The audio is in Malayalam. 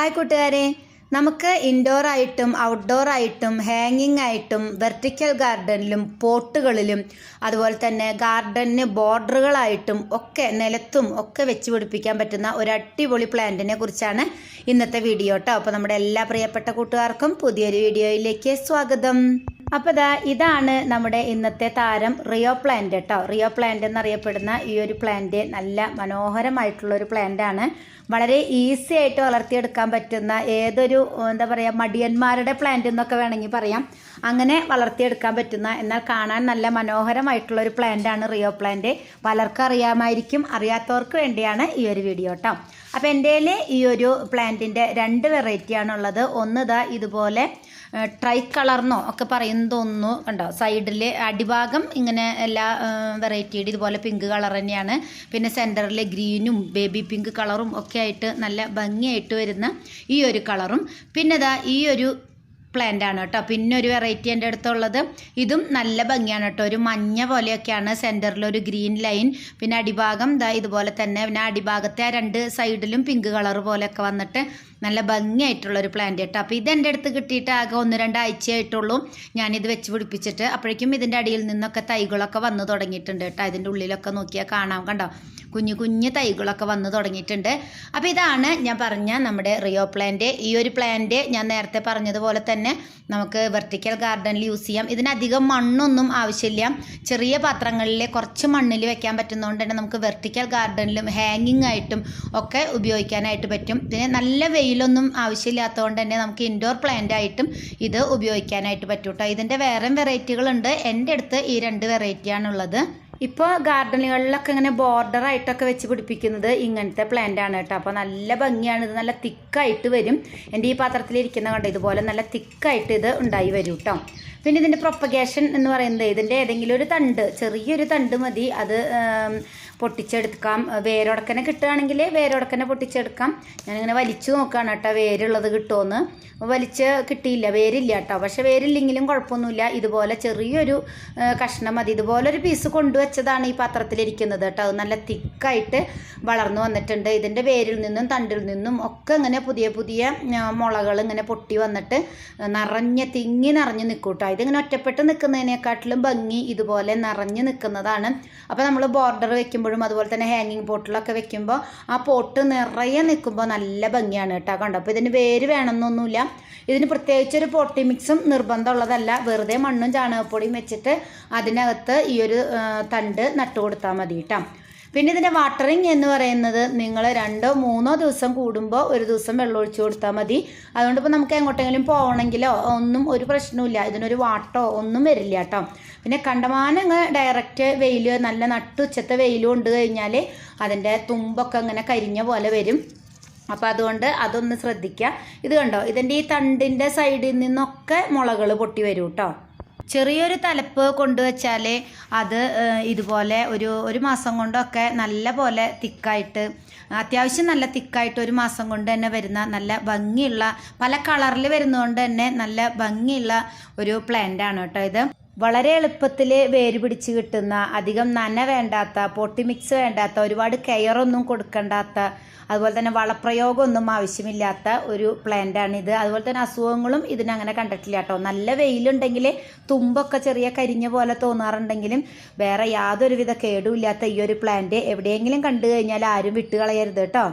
ഹായ് കൂട്ടുകാരെ. നമുക്ക് ഇൻഡോർ ആയിട്ടും ഔട്ട്ഡോർ ആയിട്ടും ഹാങ്ങിങ് ആയിട്ടും വെർട്ടിക്കൽ ഗാർഡനിലും പോട്ടുകളിലും അതുപോലെ തന്നെ ഗാർഡന് ബോർഡറുകളായിട്ടും ഒക്കെ നിലത്തും ഒക്കെ വെച്ച് പിടിപ്പിക്കാൻ പറ്റുന്ന ഒരു അടിപൊളി പ്ലാന്റിനെ കുറിച്ചാണ് ഇന്നത്തെ വീഡിയോ കേട്ടോ അപ്പോൾ നമ്മുടെ എല്ലാ പ്രിയപ്പെട്ട കൂട്ടുകാർക്കും പുതിയൊരു വീഡിയോയിലേക്ക് സ്വാഗതം. അപ്പോൾ ഇതാ ഇതാണ് നമ്മുടെ ഇന്നത്തെ താരം റിയോ പ്ലാന്റ് കേട്ടോ റിയോ പ്ലാന്റ് എന്നറിയപ്പെടുന്ന ഈ ഒരു പ്ലാന്റ് നല്ല മനോഹരമായിട്ടുള്ള ഒരു പ്ലാന്റ് ആണ്. വളരെ ഈസി ആയിട്ട് വളർത്തിയെടുക്കാൻ പറ്റുന്ന ഏതൊരു എന്താ പറയുക മടിയന്മാരുടെ പ്ലാന്റ് എന്നൊക്കെ വേണമെങ്കിൽ പറയാം. അങ്ങനെ വളർത്തിയെടുക്കാൻ പറ്റുന്ന എന്നാൽ കാണാൻ നല്ല മനോഹരമായിട്ടുള്ള ഒരു പ്ലാന്റ് ആണ് റിയോ പ്ലാന്റ് പലർക്കും അറിയാമായിരിക്കും അറിയാത്തവർക്ക് വേണ്ടിയാണ് ഈ ഒരു വീഡിയോ കേട്ടോ അപ്പോൾ എന്റെ ഈ ഒരു പ്ലാന്റിന്റെ രണ്ട് വെറൈറ്റിയാണുള്ളത് ഒന്ന് ഇതാ ഇതുപോലെ ട്രൈ കളർന്നോ ഒക്കെ പറയുന്നതൊന്നു ഉണ്ടോ സൈഡിൽ അടിഭാഗം ഇങ്ങനെ എല്ലാ വെറൈറ്റിയുടെ ഇതുപോലെ പിങ്ക് കളർ തന്നെയാണ്. പിന്നെ സെന്ററിൽ ഗ്രീനും ബേബി പിങ്ക് കളറും ഒക്കെ ആയിട്ട് നല്ല ഭംഗിയായിട്ട് വരുന്ന ഈ ഒരു കളറും. പിന്നെ ഈ ഒരു പ്ലാന്റ് ആണ് കേട്ടോ. പിന്നെ ഒരു വെറൈറ്റി എന്റെ അടുത്തുള്ളത്. ഇതും നല്ല ഭംഗിയാണ് കേട്ടോ. ഒരു മഞ്ഞ പോലെയൊക്കെയാണ് സെന്ററിൽ ഒരു ഗ്രീൻ ലൈൻ പിന്നെ അടിഭാഗം ദാ ഇതുപോലെ തന്നെ. പിന്നെ അടിഭാഗത്തെ ആ രണ്ട് സൈഡിലും പിങ്ക് കളർ പോലെയൊക്കെ വന്നിട്ട് നല്ല ഭംഗിയായിട്ടുള്ളൊരു പ്ലാന്റ് കേട്ടോ. അപ്പോൾ ഇത് എന്റെ അടുത്ത് കിട്ടിയിട്ട് ആകെ ഒന്ന് രണ്ടാഴ്ചയായിട്ടുള്ളൂ ഞാനിത് വെച്ച് പിടിപ്പിച്ചിട്ട് അപ്പോഴേക്കും ഇതിന്റെ അടിയിൽ നിന്നൊക്കെ തൈകളൊക്കെ വന്ന് തുടങ്ങിയിട്ടുണ്ട് കേട്ടോ. ഇതിന്റെ ഉള്ളിലൊക്കെ നോക്കിയാൽ കാണാം കണ്ടോ? കുഞ്ഞു കുഞ്ഞു തൈകളൊക്കെ വന്ന് തുടങ്ങിയിട്ടുണ്ട്. അപ്പോൾ ഇതാണ് ഞാൻ പറഞ്ഞ നമ്മുടെ റിയോ പ്ലാന്റ് ഈ ഒരു പ്ലാന്റ് ഞാൻ നേരത്തെ പറഞ്ഞതുപോലെ തന്നെ നമുക്ക് വെർട്ടിക്കൽ ഗാർഡനിൽ യൂസ് ചെയ്യാം. ഇതിനധികം മണ്ണൊന്നും ആവശ്യമില്ല. ചെറിയ പാത്രങ്ങളിൽ കുറച്ച് മണ്ണിൽ വെക്കാൻ പറ്റുന്നതുകൊണ്ട് തന്നെ നമുക്ക് വെർട്ടിക്കൽ ഗാർഡനിലും ഹാങ്ങിങ് ആയിട്ടും ഒക്കെ ഉപയോഗിക്കാനായിട്ട് പറ്റും. പിന്നെ നല്ല വെയിലൊന്നും ആവശ്യമില്ലാത്തതുകൊണ്ട് തന്നെ നമുക്ക് ഇൻഡോർ പ്ലാന്റ് ആയിട്ടും ഇത് ഉപയോഗിക്കാനായിട്ട് പറ്റും കേട്ടോ ഇതിന്റെ വേറെ വെറൈറ്റികളുണ്ട് എന്റെ അടുത്ത് ഈ രണ്ട് വെറൈറ്റിയാണുള്ളത് ഇപ്പോൾ ഗാർഡനുകളിലൊക്കെ ഇങ്ങനെ ബോർഡർ ആയിട്ടൊക്കെ വെച്ച് പിടിപ്പിക്കുന്നത് ഇങ്ങനത്തെ പ്ലാന്റ് ആണ് കേട്ടോ. അപ്പോൾ നല്ല ഭംഗിയാണ്. ഇത് നല്ല തിക്കായിട്ട് വരും. എന്റെ ഈ പാത്രത്തിലിരിക്കുന്ന കണ്ടോ? ഇതുപോലെ നല്ല തിക്കായിട്ട് ഇത് ഉണ്ടായി വരും കേട്ടോ പിന്നെ ഇതിന്റെ പ്രൊപ്പഗേഷൻ എന്ന് പറയുന്നത് ഇതിന്റെ ഏതെങ്കിലും ഒരു തണ്ട് ചെറിയൊരു തണ്ട് മതി. അത് പൊട്ടിച്ചെടുക്കാം. വേരോടക്കനെ കിട്ടുകയാണെങ്കിൽ വേരോടക്കനെ പൊട്ടിച്ചെടുക്കാം. ഞാനിങ്ങനെ വലിച്ചു നോക്കുകയാണ് കേട്ടോ വേരുള്ളത് കിട്ടുമെന്ന് വലിച്ച് കിട്ടിയില്ല വേരില്ല കേട്ടോ. പക്ഷേ വേരില്ലെങ്കിലും കുഴപ്പമൊന്നുമില്ല. ഇതുപോലെ ചെറിയൊരു കഷ്ണം മതി. ഇതുപോലൊരു പീസ് കൊണ്ടുവച്ചതാണ് ഈ പാത്രത്തിലിരിക്കുന്നത് കേട്ടോ. അത് നല്ല തിക്കായിട്ട് വളർന്നു വന്നിട്ടുണ്ട്. ഇതിന്റെ വേരിൽ നിന്നും തണ്ടിൽ നിന്നും ഒക്കെ ഇങ്ങനെ പുതിയ പുതിയ മുളകൾ ഇങ്ങനെ പൊട്ടി വന്നിട്ട് നിറഞ്ഞ് തിങ്ങി നിറഞ്ഞ് നിൽക്കും കേട്ടോ. ഇതിങ്ങനെ ഒറ്റപ്പെട്ട് നിൽക്കുന്നതിനെക്കാട്ടിലും ഭംഗി ഇതുപോലെ നിറഞ്ഞ് നിൽക്കുന്നതാണ്. അപ്പോൾ നമ്മൾ ബോർഡർ വെക്കുമ്പോഴും അതുപോലെ തന്നെ ഹാങ്ങിങ് പോട്ടിലൊക്കെ വെക്കുമ്പോൾ ആ പോട്ട് നിറയെ നിൽക്കുമ്പോൾ നല്ല ഭംഗിയാണ് കേട്ടോ. കണ്ടോ? അപ്പോൾ ഇതിന് വേര് വേണമെന്നൊന്നുമില്ല. ഇതിന് പ്രത്യേകിച്ചൊരു പോട്ടി മിക്സും നിർബന്ധമുള്ളതല്ല. വെറുതെ മണ്ണും ചാണകപ്പൊടിയും വെച്ചിട്ട് അതിനകത്ത് ഈ ഒരു തണ്ട് നട്ടു കൊടുത്താൽ മതി കേട്ടോ. പിന്നെ ഇതിന്റെ വാട്ടറിങ് എന്ന് പറയുന്നത് നിങ്ങൾ രണ്ടോ മൂന്നോ ദിവസം കൂടുമ്പോൾ ഒരു ദിവസം വെള്ളം ഒഴിച്ചു കൊടുത്താൽ മതി. അതുകൊണ്ട് ഇപ്പോൾ നമുക്ക് എങ്ങോട്ടെങ്കിലും പോകണമെങ്കിലോ ഒന്നും ഒരു പ്രശ്നവുമില്ല. ഇതിനൊരു വാട്ടോ ഒന്നും വരില്ല കേട്ടോ. പിന്നെ കണ്ടമാനം ഡയറക്റ്റ് വെയിൽ നല്ല നട്ടുച്ചത്തെ വെയിലും കൊണ്ട് കഴിഞ്ഞാൽ അതിന്റെ തുമ്പൊക്കെ ഇങ്ങനെ കരിഞ്ഞ പോലെ വരും. അപ്പോൾ അതുകൊണ്ട് അതൊന്ന് ശ്രദ്ധിക്കുക ഇത് കണ്ടോ? ഇതിന്റെ ഈ തണ്ടിന്റെ സൈഡിൽ നിന്നൊക്കെ മുളകൾ പൊട്ടി വരും കേട്ടോ. ചെറിയൊരു തലപ്പ് കൊണ്ടുവച്ചാൽ അത് ഇതുപോലെ ഒരു ഒരു മാസം കൊണ്ടൊക്കെ നല്ല പോലെ തിക്കായിട്ട് അത്യാവശ്യം നല്ല തിക്കായിട്ട് ഒരു മാസം കൊണ്ട് തന്നെ വരുന്ന നല്ല ഭംഗിയുള്ള പല കളറിൽ വരുന്നതുകൊണ്ട് തന്നെ നല്ല ഭംഗിയുള്ള ഒരു പ്ലാന്റ് ആണ് കേട്ടോ ഇത്. വളരെ എളുപ്പത്തിൽ വേര് പിടിച്ച് കിട്ടുന്ന അധികം നന വേണ്ടാത്ത പൊട്ടി മിക്സ് വേണ്ടാത്ത ഒരുപാട് കെയറൊന്നും കൊടുക്കണ്ടാത്ത അതുപോലെ തന്നെ വളപ്രയോഗമൊന്നും ആവശ്യമില്ലാത്ത ഒരു പ്ലാന്റാണ് ഇത്. അതുപോലെ തന്നെ അസുഖങ്ങളും ഇതിനങ്ങനെ കണ്ടിട്ടില്ല കേട്ടോ. നല്ല വെയിലുണ്ടെങ്കിൽ തുമ്പൊക്കെ ചെറിയ കരിഞ്ഞ പോലെ തോന്നാറുണ്ടെങ്കിലും വേറെ യാതൊരുവിധ കേടുമില്ലാത്ത ഈ ഒരു പ്ലാന്റ് എവിടെയെങ്കിലും കണ്ടു കഴിഞ്ഞാൽ ആരും വിട്ടുകളയരുത് കേട്ടോ.